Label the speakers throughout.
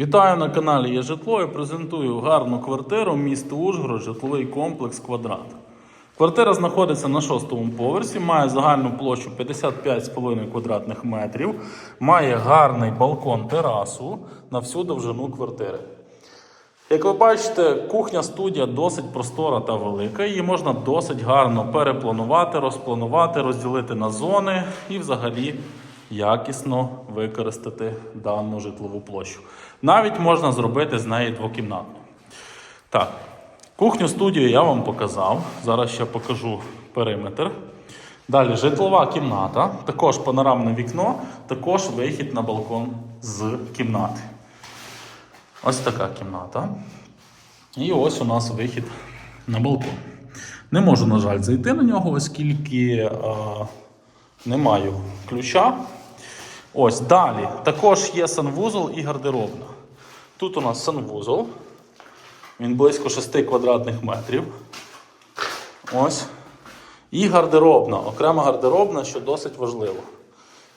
Speaker 1: Вітаю на каналі Є житло і презентую гарну квартиру місто Ужгород, житловий комплекс Квадрат. Квартира знаходиться на шостому поверсі, має загальну площу 55,5 квадратних метрів, має гарний балкон терасу на всю довжину квартири. Як ви бачите, кухня студія досить простора та велика. Її можна досить гарно перепланувати, розпланувати, розділити на зони і взагалі якісно використати дану житлову площу. Навіть можна зробити з неї двокімнатну. Так, кухню студію я вам показав. Зараз ще покажу периметр. Далі житлова кімната, також панорамне вікно, також вихід на балкон з кімнати. Ось така кімната. І ось у нас вихід на балкон. Не можу, на жаль, зайти на нього, оскільки е, не маю ключа. Ось далі. Також є санвузол і гардеробна. Тут у нас санвузол. Він близько 6 квадратних метрів. Ось. І гардеробна. Окрема гардеробна, що досить важливо.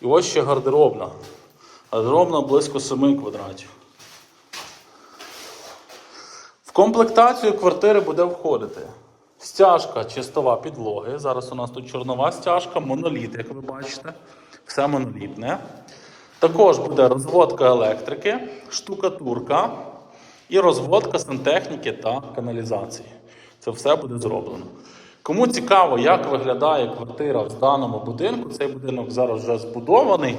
Speaker 1: І ось ще гардеробна. Гардеробна близько 7 квадратів. В комплектацію квартири буде входити стяжка чистова підлоги. Зараз у нас тут чорнова стяжка, моноліт, як ви бачите. Все монолітне. Також буде розводка електрики, штукатурка і розводка сантехніки та каналізації. Це все буде зроблено. Кому цікаво, як виглядає квартира в даному будинку, цей будинок зараз вже збудований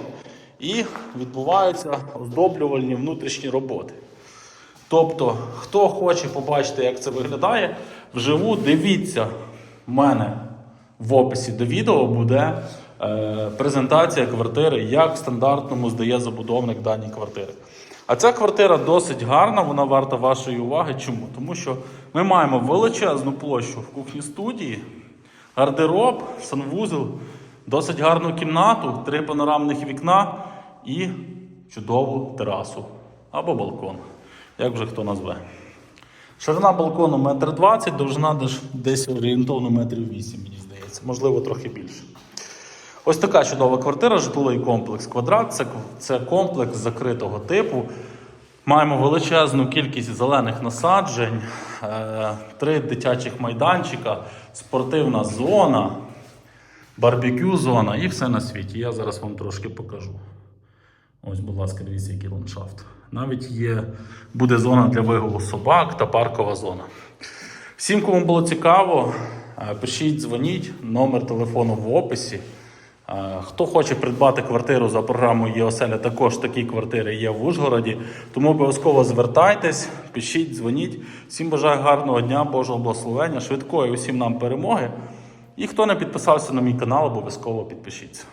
Speaker 1: і відбуваються оздоблювальні внутрішні роботи. Тобто, хто хоче побачити, як це виглядає, вживу дивіться в мене в описі до відео буде е, презентація квартири, як стандартному здає забудовник дані квартири. А ця квартира досить гарна, вона варта вашої уваги. Чому? Тому що ми маємо величезну площу в кухні студії, гардероб, санвузол, досить гарну кімнату, три панорамних вікна і чудову терасу або балкон, як вже хто назве. Ширина балкону 1,20 м, довжина десь- орієнтовно 1,8 м, мені здається, можливо, трохи більше. Ось така чудова квартира, житловий комплекс квадрат. Це, це комплекс закритого типу. Маємо величезну кількість зелених насаджень, е, три дитячих майданчика, спортивна зона, барбекю зона і все на світі. Я зараз вам трошки покажу. Ось, будь ласка, дивіться, який ландшафт. Навіть є, буде зона для вигулу собак та паркова зона. Всім, кому було цікаво, е, пишіть, дзвоніть, номер телефону в описі. Е, Хто хоче придбати квартиру за програмою ЄОСЕЛЯ, також такі квартири є в Ужгороді. Тому обов'язково звертайтесь, пишіть, дзвоніть. Всім бажаю гарного дня, Божого благословення, швидкої усім нам перемоги. І хто не підписався на мій канал, обов'язково підпишіться.